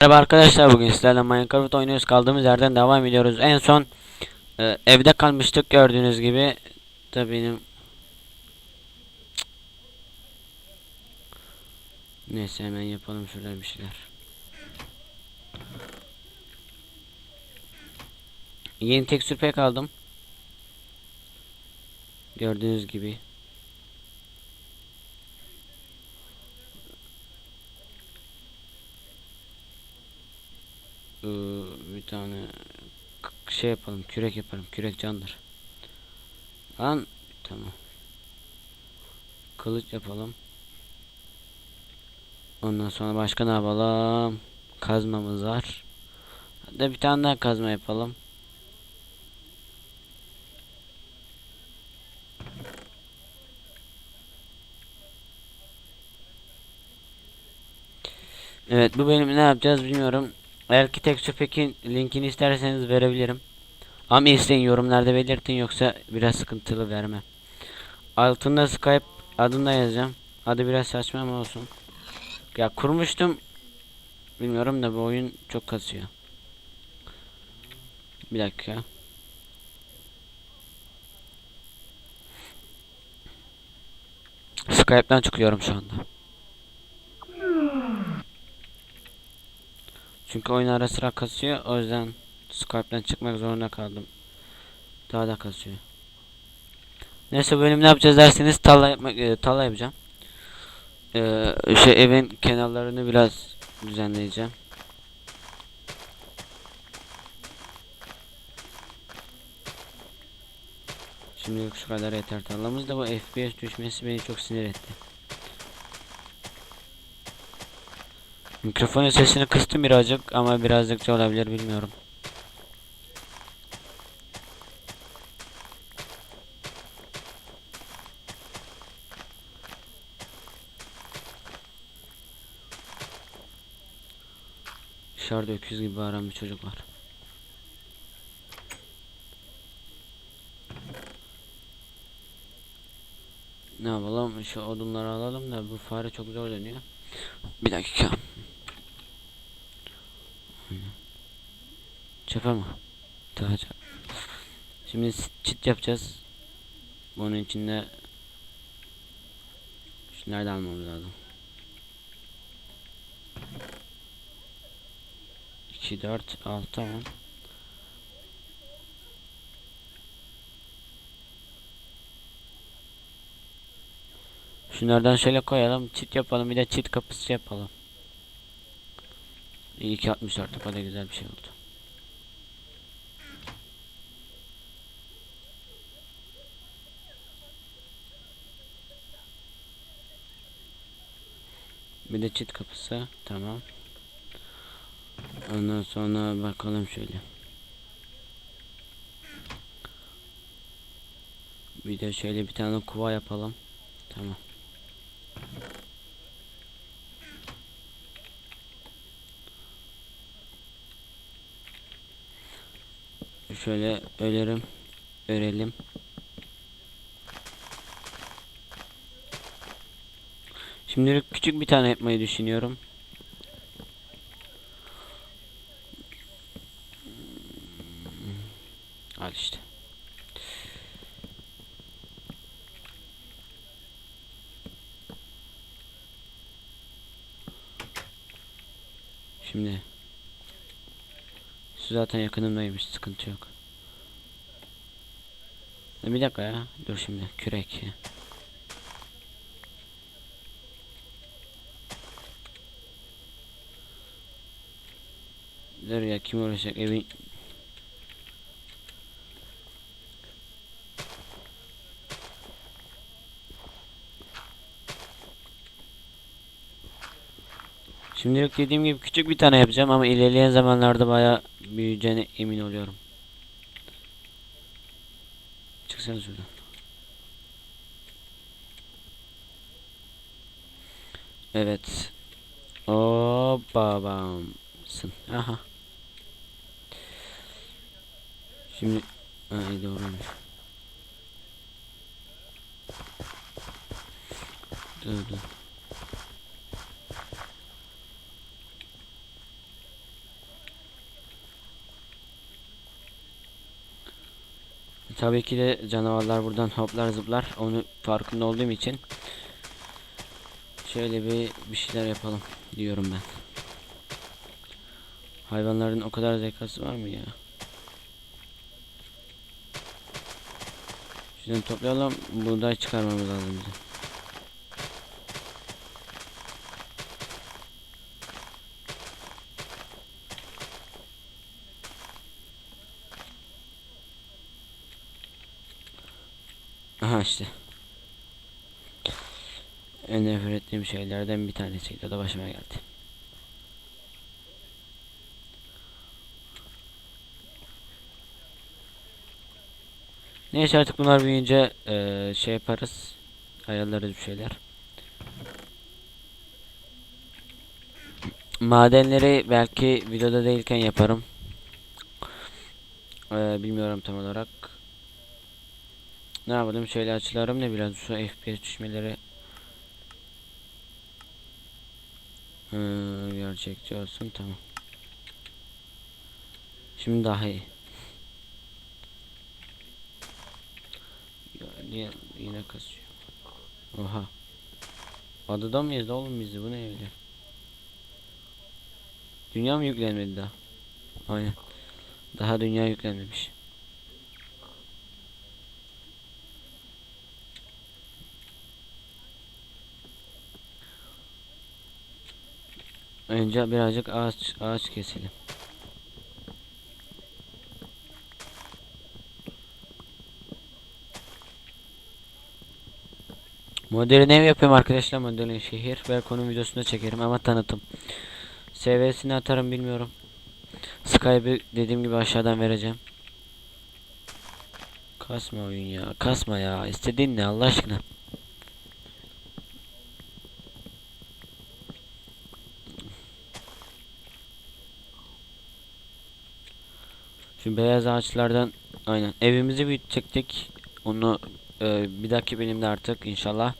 Merhaba arkadaşlar bugün sizlerle Minecraft oynuyoruz. Kaldığımız yerden devam ediyoruz. En son e, evde kalmıştık gördüğünüz gibi. Da benim neyse hemen yapalım şurada bir şeyler. Yeni tekstür pek aldım. Gördüğünüz gibi Ee, bir tane şey yapalım kürek yapalım kürek candır. Lan tamam. Kılıç yapalım. Ondan sonra başka ne yapalım? Kazmamız var. Hadi bir tane daha kazma yapalım. Evet bu bölüm ne yapacağız bilmiyorum eğer ki Texture Pack'in linkini isterseniz verebilirim. Ama isteyin yorumlarda belirtin yoksa biraz sıkıntılı verme. Altında Skype adını da yazacağım. Adı biraz saçma ama olsun. Ya kurmuştum. Bilmiyorum da bu oyun çok kasıyor. Bir dakika. Skype'dan çıkıyorum şu anda. Çünkü oyun ara sıra kasıyor. O yüzden Skype'den çıkmak zorunda kaldım. Daha da kasıyor. Neyse bölüm ne yapacağız derseniz talla yapmak e, talla yapacağım. Ee, şey evin kenarlarını biraz düzenleyeceğim. Şimdilik şu kadar yeter tarlamız da bu FPS düşmesi beni çok sinir etti. Mikrofonun sesini kıstım birazcık ama birazcık da olabilir bilmiyorum. Dışarıda öküz gibi bağıran bir çocuk var. Ne yapalım? Şu odunları alalım da bu fare çok zor dönüyor. Bir dakika. Çöpe mi? Daha. Şimdi çit yapacağız. Bunun içinde şunları da almamız lazım. 2 4 6 tamam. Şunlardan şöyle koyalım, çit yapalım, bir de çit kapısı yapalım. İyi ki 64 o da güzel bir şey oldu. Bir de çit kapısı. Tamam. Ondan sonra bakalım şöyle. Bir de şöyle bir tane kuva yapalım. Tamam. Şöyle ölerim. Örelim. Şimdilik küçük bir tane yapmayı düşünüyorum. Al işte. Şimdi Su zaten yakınımdaymış sıkıntı yok. Bir dakika ya dur şimdi kürek. Dur ya kim uğraşacak evin Şimdilik dediğim gibi küçük bir tane yapacağım ama ilerleyen zamanlarda baya büyüyeceğine emin oluyorum. Çıksana şuradan. Evet. O babamsın. Aha. Şimdi ay doğruymuş. Dur dur. Tabii ki de canavarlar buradan hoplar zıplar. Onu farkında olduğum için şöyle bir bir şeyler yapalım diyorum ben. Hayvanların o kadar zekası var mı ya? Şuradan toplayalım. Buğday çıkarmamız lazım bize. Aha işte. En nefret ettiğim şeylerden bir tanesiydi. O da başıma geldi. Neyse artık bunlar büyüyünce eee, şey yaparız. Ayarlarız bir şeyler. Madenleri belki videoda değilken yaparım. Eee, bilmiyorum tam olarak. Ne yapalım şöyle açılarım ne biraz şu FPS düşmeleri Hı, gerçekçi olsun tamam. Şimdi daha iyi. Ya, niye yine kasıyor? Oha. Adada mıyız oğlum bizi bu ne öyle? Dünya mı yüklenmedi daha? Aynen. Daha dünya yüklenmemiş. Önce birazcık ağaç ağaç keselim. Modern ev yapıyorum arkadaşlar modern şehir ve konu videosunda çekerim ama tanıtım. SV'sini atarım bilmiyorum. Skype'ı dediğim gibi aşağıdan vereceğim. Kasma oyun ya kasma ya istediğin ne Allah aşkına. Şu beyaz ağaçlardan aynen evimizi büyütecektik. Onu e, bir dahaki bölümde artık inşallah.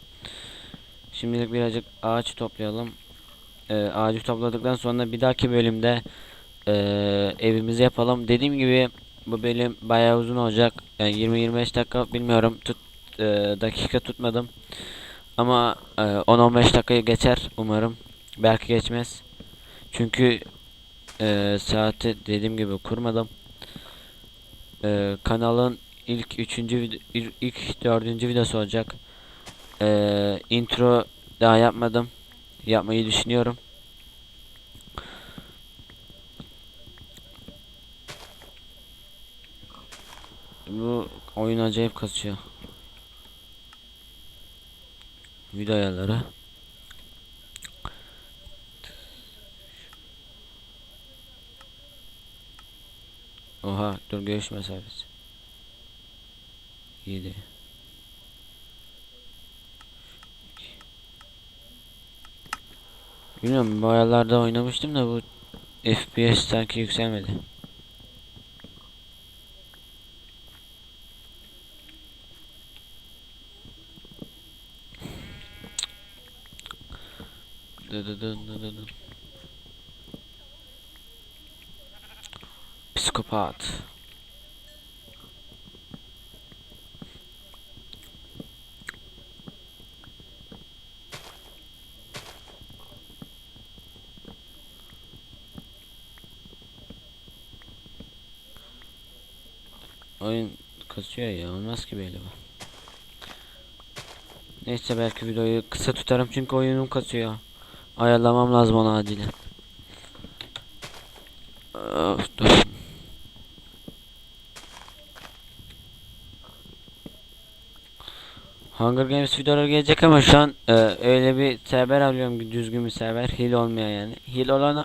Şimdilik birazcık ağaç toplayalım. E, ağacı topladıktan sonra bir dahaki bölümde e, evimizi yapalım. Dediğim gibi bu bölüm bayağı uzun olacak. Yani 20-25 dakika bilmiyorum tut e, dakika tutmadım. Ama e, 10-15 dakikayı geçer umarım. Belki geçmez. Çünkü e, saati dediğim gibi kurmadım. Ee, kanalın ilk üçüncü ilk dördüncü videosu olacak. Ee, intro daha yapmadım. Yapmayı düşünüyorum. Bu oyun acayip kasıyor. Video ayarları. Oha dur görüş mesafesi. 7 Bilmiyorum bu ayarlarda oynamıştım da bu FPS sanki yükselmedi. Psikopat. Oyun kasıyor ya olmaz ki böyle bu. Neyse belki videoyu kısa tutarım çünkü oyunum kasıyor. Ayarlamam lazım onu acilen. Öf, dur. Hunger Games videoları gelecek ama şu an e, öyle bir server alıyorum ki düzgün bir server. Hile olmayan yani. Hile olana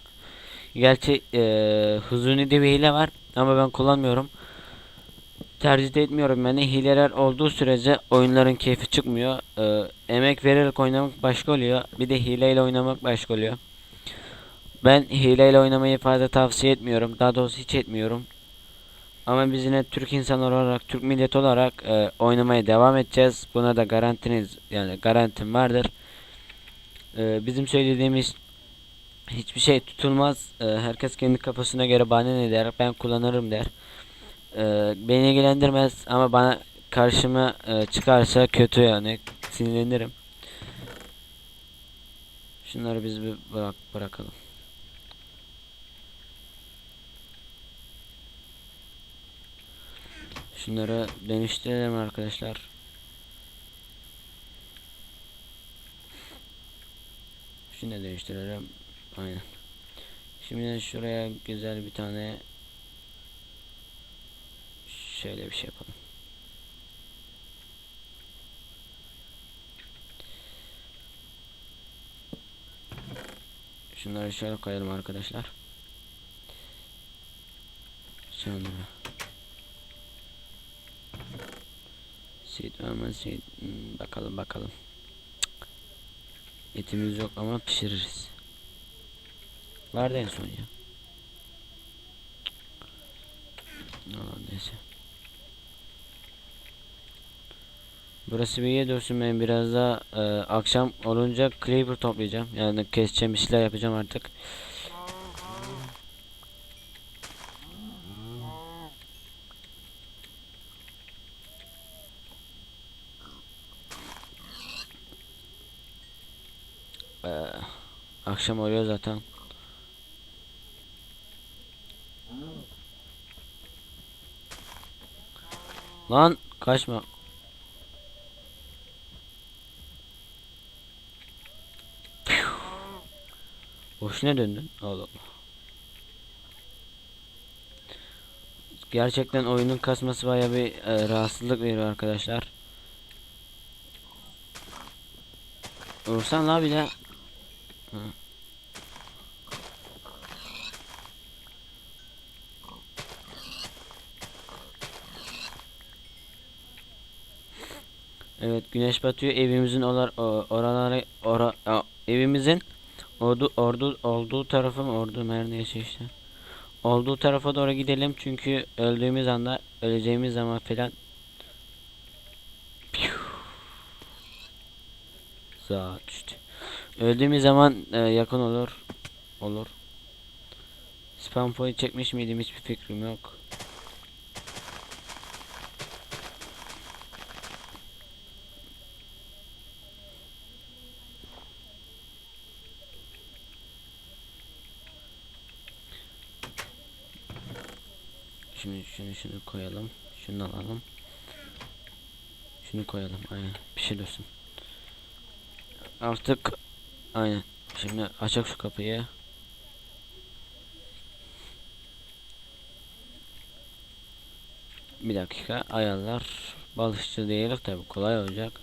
gerçi e, Huzuni diye bir hile var ama ben kullanmıyorum. Tercih etmiyorum yani hileler olduğu sürece oyunların keyfi çıkmıyor. E, emek vererek oynamak başka oluyor. Bir de hileyle oynamak başka oluyor. Ben hileyle oynamayı fazla tavsiye etmiyorum. Daha doğrusu hiç etmiyorum. Ama biz yine Türk insanlar olarak, Türk milleti olarak e, oynamaya devam edeceğiz. Buna da garantiniz yani garantim vardır. E, bizim söylediğimiz hiçbir şey tutulmaz. E, herkes kendi kafasına göre bahane ne der. Ben kullanırım der. E, beni ilgilendirmez ama bana karşıma e, çıkarsa kötü yani sinirlenirim. Şunları biz bir bırak bırakalım. Şunları dönüştürelim arkadaşlar. Şunu da değiştirelim. Aynen. Şimdi şuraya güzel bir tane şöyle bir şey yapalım. Şunları şöyle koyalım arkadaşlar. Sonra Seed ama seed hmm, bakalım bakalım. Etimiz yok ama pişiririz. Vardı en son ya. Cık. Neyse. Burası bir iyi dursun ben biraz daha e, akşam olunca creeper toplayacağım. Yani keseceğim bir şeyler yapacağım artık. Ee, akşam oluyor zaten. Lan kaçma. Boşuna döndün. Allah Allah. Gerçekten oyunun kasması baya bir e, rahatsızlık veriyor arkadaşlar. Vursan la bile. Evet güneş batıyor evimizin olar o- oraları ora, evimizin ordu ordu olduğu tarafım ordu her neyse işte olduğu tarafa doğru gidelim çünkü öldüğümüz anda öleceğimiz zaman falan. Saat düştü. Öldüğümüz zaman e, yakın olur. Olur. Spam point çekmiş miydim hiçbir fikrim yok. Şimdi şunu koyalım. Şunu alalım. Şunu koyalım. Aynen. Dursun. Artık aynen. Şimdi açak şu kapıyı. Bir dakika ayarlar. Balışçı değilim tabi kolay olacak.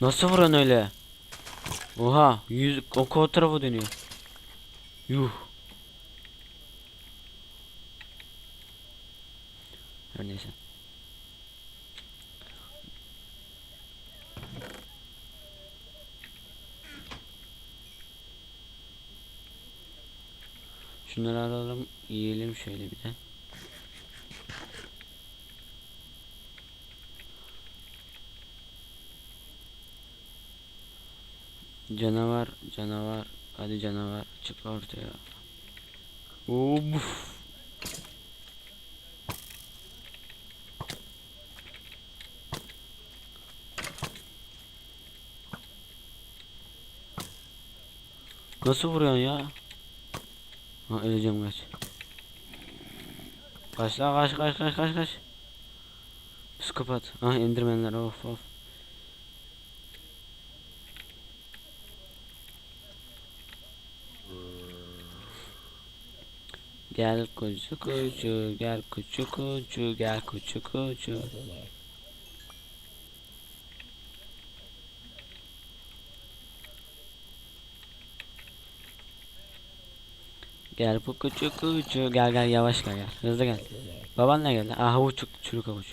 Nasıl vuran öyle? Oha yüz o o tarafa dönüyor. Yuh. Her neyse. Şunları alalım, yiyelim şöyle bir de. Canavar, canavar. Hadi canavar çık ortaya. Uf. Nasıl vuruyorsun ya? Ha öleceğim kaç. Kaç la kaç kaç kaç kaç kaç. Psikopat. Ah indirmenler of of. Gel kucu kucu gel kucu kucu gel kucu kucu. Gel bu kucu kucu gel gel yavaş gel gel hızlı gel. Baban ne geldi? Ah havuç çürük havuç.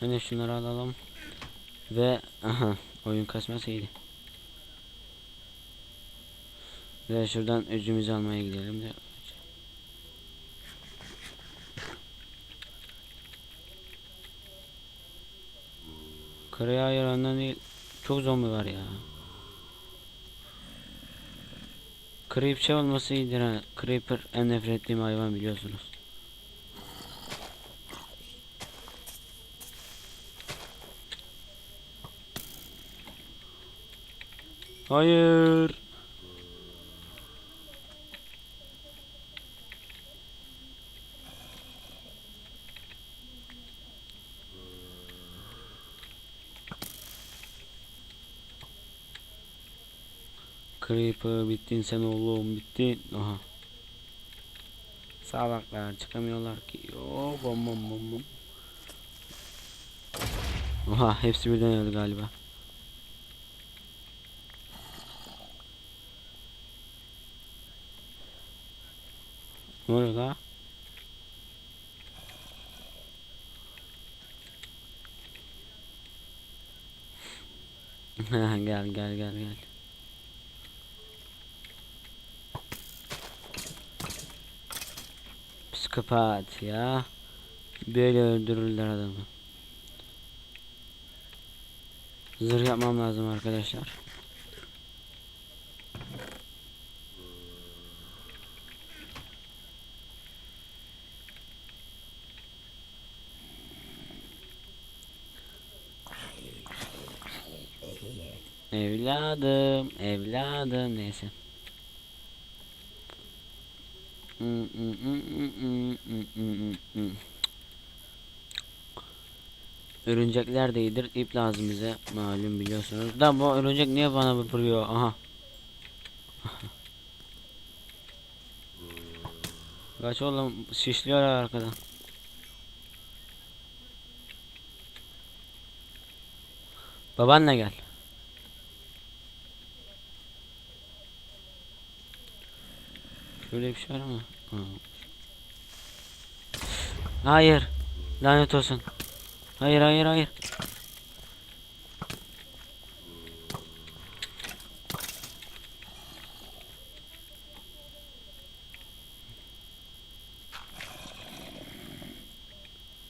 Hani şunları alalım. Ve aha oyun kasması iyiydi. Ve şuradan öcümüzü almaya gidelim de. Yukarıya hayır ondan değil. Çok zombi var ya. Creeper olması iyidir ha. Creeper en nefret ettiğim hayvan biliyorsunuz. Hayır. Creeper bittin sen oğlum bittin. Aha. Salaklar çıkamıyorlar ki. Yo bom bom bom bom. Oha hepsi birden öldü galiba. Ne oluyor la? gel gel gel gel. Psikopat ya. Böyle öldürürler adamı. Zırh yapmam lazım arkadaşlar. Evladım, evladım neyse. Mm, mm, mm, mm, mm, mm, mm, mm. Örümcekler de iyidir. İp lazım bize. Malum biliyorsunuz. Da bu örümcek niye bana vuruyor? Aha. Kaç oğlum şişliyorlar arkadan. Babanla gel. Şöyle bir şey var? Ha. Hayır. Lanet olsun. Hayır hayır hayır.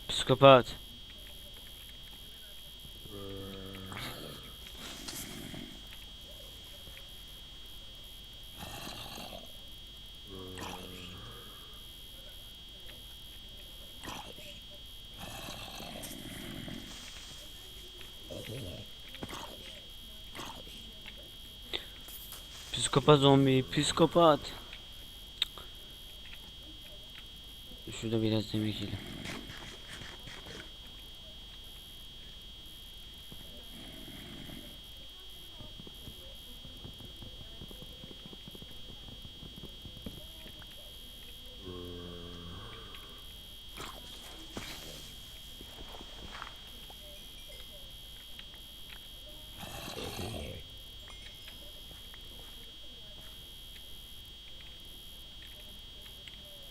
Psikopat. Psikopat zombi, psikopat. Şurada biraz yemek yiyelim.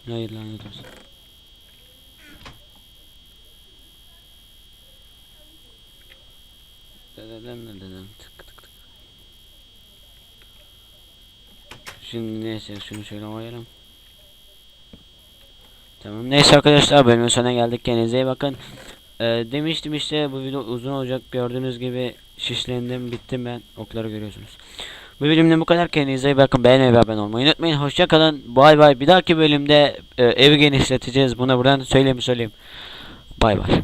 Hayır lanet olsun. Dededen dededen tık tık tık. Şimdi neyse şunu şöyle koyalım. Tamam neyse arkadaşlar bölümün sonuna geldik kendinize iyi bakın. Ee, demiştim işte bu video uzun olacak gördüğünüz gibi şişlendim bittim ben okları görüyorsunuz. Bu bölümde bu kadar. Kendinize iyi bakın. Beğenmeyi ve abone olmayı unutmayın. Hoşça kalın. Bay bay. Bir dahaki bölümde e, evi genişleteceğiz. Bunu buradan söyleyeyim söyleyeyim. Bay bay.